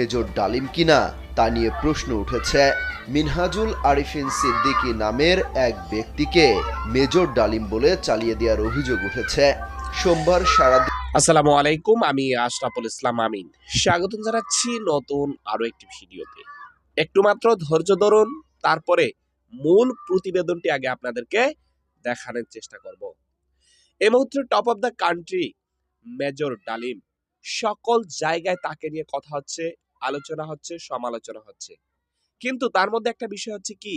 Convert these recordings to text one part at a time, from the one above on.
Major ডালিম কিনা তা নিয়ে প্রশ্ন উঠেছে মিনহাজুল আরিফিন সিদ্দিকী নামের এক ব্যক্তিকে। মেজর ডালিম বলে চালিয়ে দেওয়ার অভিযোগ উঠেছে। সোমবার সারা আসসালামু আলাইকুম, আমি আশরাফুল ইসলাম আমিন। স্বাগতম জানাচ্ছি নতুন আরও একটি ভিডিওতে। একটু মাত্র ধৈর্য ধরুন, তারপরে মূল প্রতিবেদনটি আগে আপনাদেরকে দেখানোর চেষ্টা করব। এই মুহূর্তে top of the country major Dalim. সকল জায়গায় তাকে নিয়ে কথা হচ্ছে। আলোচনা হচ্ছে, সমালোচনা হচ্ছে। কিন্তু তার মধ্যে একটা বিষয় হচ্ছে কি?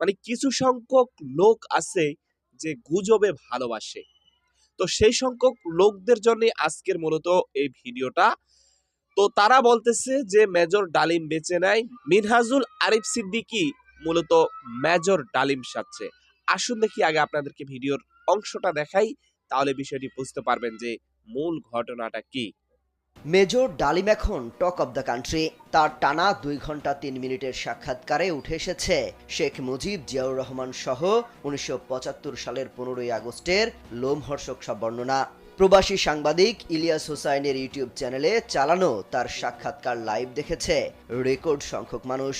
মানে কিছু সংখ্যক লোক আছে যে গুজবে ভালোবাসে। তো সেই সংখ্যক লোকদের জন্য আজকের মূলত এই ভিডিওটা। তো তারা বলতেছে যে মেজর ডালিম বেঁচে নেয় মিনহাজুল আরিফ সিদ্দিকি মূলত মেজর ডালিম সাজছে। আসুন দেখি আগে আপনাদেরকে ভিডিওর অংশটা দেখাই, তাহলে বিষয়টি বুঝতে পারবেন যে মূল ঘটনাটা কি। মেজর ডালিম এখন টক অব দ্য কান্ট্রি। তার টানা দুই ঘণ্টা তিন মিনিটের সাক্ষাৎকারে উঠে এসেছে শেখ মুজিব, জিয়াউর রহমান সহ উনিশশো পঁচাত্তর সালের পনেরোই আগস্টের লোমহর্ষক সব বর্ণনা। প্রবাসী সাংবাদিক ইলিয়াস হোসাইনের ইউটিউব চ্যানেলে চালানো তার সাক্ষাৎকার লাইভ দেখেছে রেকর্ড সংখ্যক মানুষ।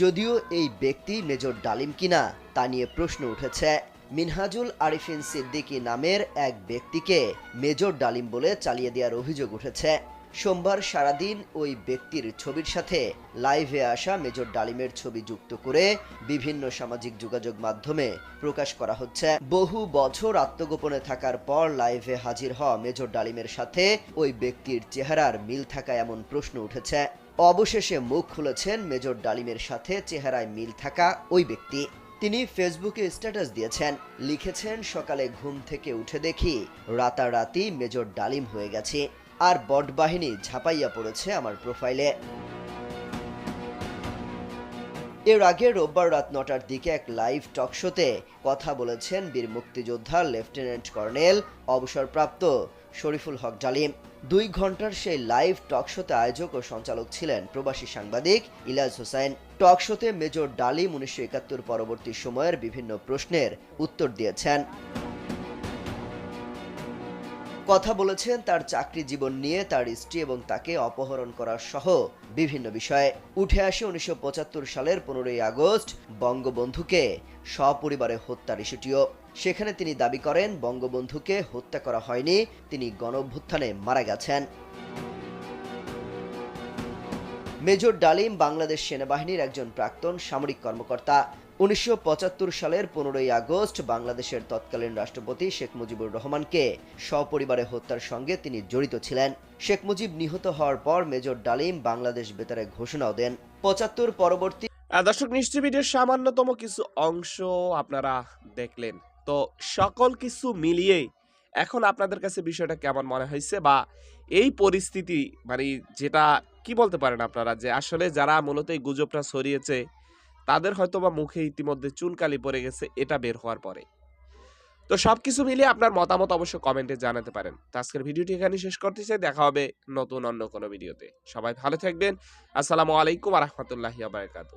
যদিও এই ব্যক্তি মেজর ডালিম কিনা তা নিয়ে প্রশ্ন উঠেছে। মিনহাজুল আরিফিন সিদ্দিকী নামের এক ব্যক্তিকে মেজর ডালিম বলে চালিয়ে দেওয়ার অভিযোগ উঠেছে। সোমবার সারাদিন ওই ব্যক্তির ছবির সাথে লাইভে আসা মেজর ডালিমের ছবি যুক্ত করে বিভিন্ন সামাজিক যোগাযোগ মাধ্যমে প্রকাশ করা হচ্ছে। বহু বছর আত্মগোপনে থাকার পর লাইভে হাজির হওয়া মেজর ডালিমের সাথে ওই ব্যক্তির চেহারার মিল থাকা এমন প্রশ্ন উঠেছে। অবশেষে মুখ খুলেছেন মেজর ডালিমের সাথে চেহারায় মিল থাকা ওই ব্যক্তি। তিনি ফেসবুকে স্ট্যাটাস দিয়েছেন। লিখেছেন, সকালে ঘুম থেকে উঠে দেখি রাতারাতি মেজর ডালিম হয়ে গেছে আর বট বাহিনী ঝাঁপাইয়া পড়েছে আমার প্রোফাইলে। এর আগে রোববার রাত নটার দিকে এক লাইভ টক শোতে কথা বলেছেন বীর মুক্তিযোদ্ধা লেফটেন্যান্ট কর্নেল, অবসরপ্রাপ্ত শরীফুল হক জালিম দুই ঘণ্টার সেই লাইভ টক শোতে আয়োজক ও সঞ্চালক ছিলেন প্রবাসী সাংবাদিক ইলাজ হোসেন। টক শোতে মেজর ডালিম উনিশশো একাত্তর পরবর্তী সময়ের বিভিন্ন প্রশ্নের উত্তর দিয়েছেন। কথা বলেছেন তার চাকরি জীবন নিয়ে, তার স্ত্রী এবং তাকে অপহরণ করার সহ বিভিন্ন বিষয়ে। উঠে আসে উনিশশো পঁচাত্তর সালের পনেরোই আগস্ট বঙ্গবন্ধুকে সপরিবারে হত্যার ইস্যুটিও। সেখানে তিনি দাবি করেন বঙ্গবন্ধুকে হত্যা করা হয়নি, তিনি গণভ্যুত্থানে মারা গেছেন। মেজর ডালিম বাংলাদেশ সেনাবাহিনীর একজন প্রাক্তন সামরিক কর্মকর্তা। উনিশশো সালের পনেরোই আগস্ট বাংলাদেশের তৎকালীন রাষ্ট্রপতি শেখ মুজিবুর রহমানকে সপরিবারে হত্যার সঙ্গে তিনি জড়িত ছিলেন। শেখ মুজিব নিহত হওয়ার পর মেজর ডালিম বাংলাদেশ বেতারে ঘোষণাও দেন। পঁচাত্তর পরবর্তী দর্শক নিশ্চয় ভিডিওর সামান্যতম কিছু অংশ আপনারা দেখলেন। তো সকল কিছু মিলিয়ে এখন আপনাদের কাছে বিষয়টা কেমন মনে হয়েছে বা এই পরিস্থিতি মানে যেটা কি বলতে পারেন আপনারা যে আসলে যারা মূলত এই গুজবটা ছড়িয়েছে, তাদের হয়তো বা মুখে ইতিমধ্যে চুনকালি পড়ে গেছে এটা বের হওয়ার পরে। তো সবকিছু মিলিয়ে আপনার মতামত অবশ্য কমেন্টে জানাতে পারেন। তো আজকের ভিডিওটি এখানে শেষ করতে চাই। দেখা হবে নতুন অন্য কোনো ভিডিওতে। সবাই ভালো থাকবেন। আসসালামু আলাইকুম রহমতুল্লাহি আবরকাত